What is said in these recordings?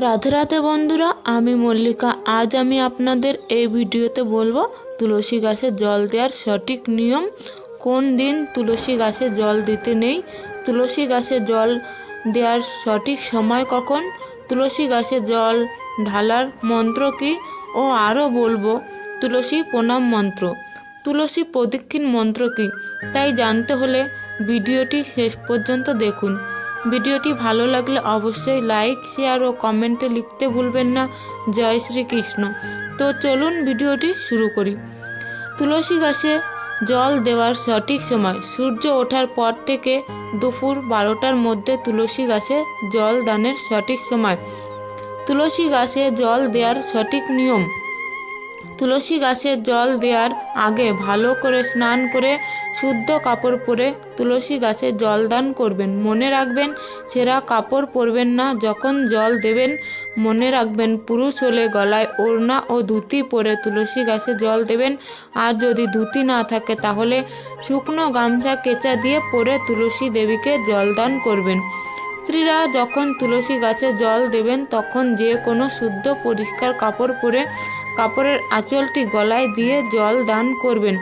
রাধে রাধে বন্ধুরা, আমি মল্লিকা। আজ আমি আপনাদের এই ভিডিওতে বলব তুলসী গাছে জল দেওয়ার সঠিক নিয়ম। কোন দিন তুলসী গাছে জল দিতে নেই? তুলসী গাছে জল দেওয়ার সঠিক সময় কখন? তুলসী গাছে জল ঢালার মন্ত্র কী? ও আরও বলব, তুলসী প্রণাম মন্ত্র। তুলসী প্রদক্ষিণ মন্ত্র কী? তাই জানতে হলে ভিডিওটি শেষ পর্যন্ত দেখুন। ভিডিওটি ভালো লাগলে অবশ্যই লাইক, শেয়ার ও কমেন্টে লিখতে ভুলবেন না। জয় শ্রীকৃষ্ণ। তো চলুন ভিডিওটি শুরু করি। তুলসী গাছে জল দেওয়ার সঠিক সময়। সূর্য ওঠার পর থেকে দুপুর বারোটার মধ্যে তুলসী গাছে জল দানের সঠিক সময়। তুলসী গাছে জল দেওয়ার সঠিক নিয়ম। তুলসী গাছে জল দেওয়ার আগে ভালো করে স্নান করে শুদ্ধ কাপড় পরে তুলসী গাছে জল দান করবেন। মনে রাখবেন ছেঁড়া কাপড় পরবেন না। যখন জল দেবেন, মনে রাখবেন পুরুষ হলে গলায় ওড়না ও ধুতি পরে তুলসী গাছে জল দেবেন। আর যদি ধুতি না থাকে, তাহলে শুকনো গামছা কেচা দিয়ে পরে তুলসী দেবীকে জল দান করবেন। স্ত্রীরা যখন তুলসী গাছে জল দেবেন, তখন যে কোনো শুদ্ধ পরিষ্কার কাপড় পরে কাপড়ের আঁচলটি গলায় দিয়ে জল দান করবেন।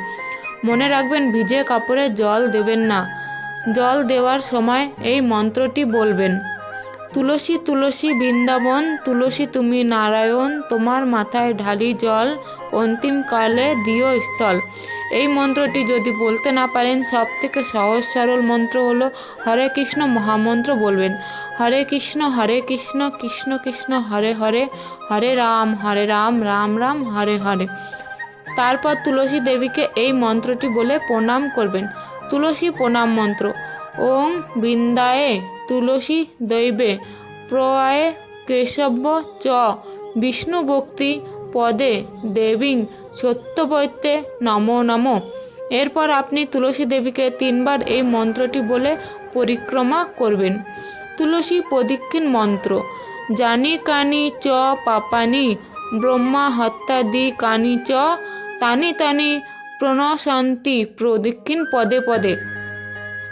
মনে রাখবেন, ভিজে কাপড়ে জল দেবেন না। জল দেওয়ার সময় এই মন্ত্রটি বলবেন। তুলসী তুলসী বৃন্দাবন, তুলসী তুমি নারায়ণ, তোমার মাথায় ঢালি জল অন্তিমকালে দিও স্থল। এই মন্ত্রটি যদি বলতে না পারেন সব থেকে সহজ সরল মন্ত্র হলো হরে কৃষ্ণ মহামন্ত্র বলবেন। হরে কৃষ্ণ হরে কৃষ্ণ কৃষ্ণ কৃষ্ণ, হরে হরে হরে রাম হরে রাম রাম রাম, হরে হরে। তারপর তুলসী দেবীকে এই মন্ত্রটি বলে প্রণাম করবেন। তুলসী প্রণাম মন্ত্র। ওং বৃন্দায়ে তুলসী দৈবে প্রয়ে কেশব চ। বিষ্ণু ভক্তি পদে দেবীং সত্যবৈত্যে নমো নমো। এরপর আপনি তুলসী দেবীকে তিনবার এই মন্ত্রটি বলে পরিক্রমা করবেন। তুলসী প্রদক্ষিণ মন্ত্র, জানি কানি চ পাপানি, ব্রহ্মা হত্যাদি কানি চ, তানি তানি প্রণশান্তি প্রদক্ষিণ পদে পদে।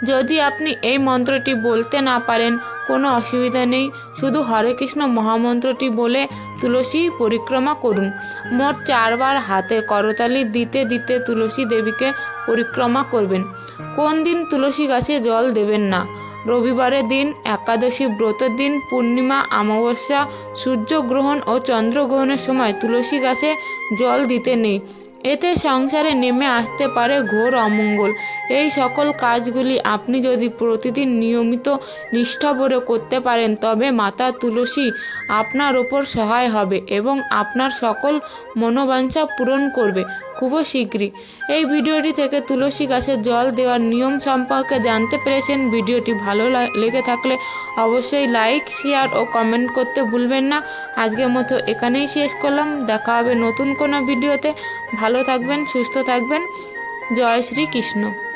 যদি আপনি এই মন্ত্রটি বলতে না পারেন, কোনো অসুবিধা নেই। শুধু হরে কৃষ্ণ মহামন্ত্রটি বলে তুলসী পরিক্রমা করুন। মোট চারবার হাতে করতালি দিতে দিতে তুলসী দেবীকে পরিক্রমা করবেন। কোন দিন তুলসী গাছে জল দেবেন না? রবিবারের দিন, একাদশী ব্রতের দিন, পূর্ণিমা, অমাবস্যা, সূর্যগ্রহণ ও চন্দ্রগ্রহণের সময় তুলসী গাছে জল দিতে নেই। এতে সংসারে নেমে আসতে পারে ঘোর অমঙ্গল। এই সকল কাজগুলি আপনি যদি প্রতিদিন নিয়মিত নিষ্ঠাভরে করতে পারেন, তবে মাতা তুলসী আপনার ওপর সহায় হবে এবং আপনার সকল মনোবাঞ্ছা পূরণ করবে খুব শীঘ্রই। এই ভিডিওটি থেকে তুলসী গাছে জল দেওয়ার নিয়ম সম্পর্কে জানতে পেরেছেন। ভিডিওটি ভালো লেগে থাকলে অবশ্যই লাইক, শেয়ার ও কমেন্ট করতে ভুলবেন না। আজকের মতো এখানেই শেষ করলাম। দেখা হবে নতুন কোনো ভিডিওতে। ভালো থাকবেন সুস্থ থাকবেন। জয় শ্রী কৃষ্ণ।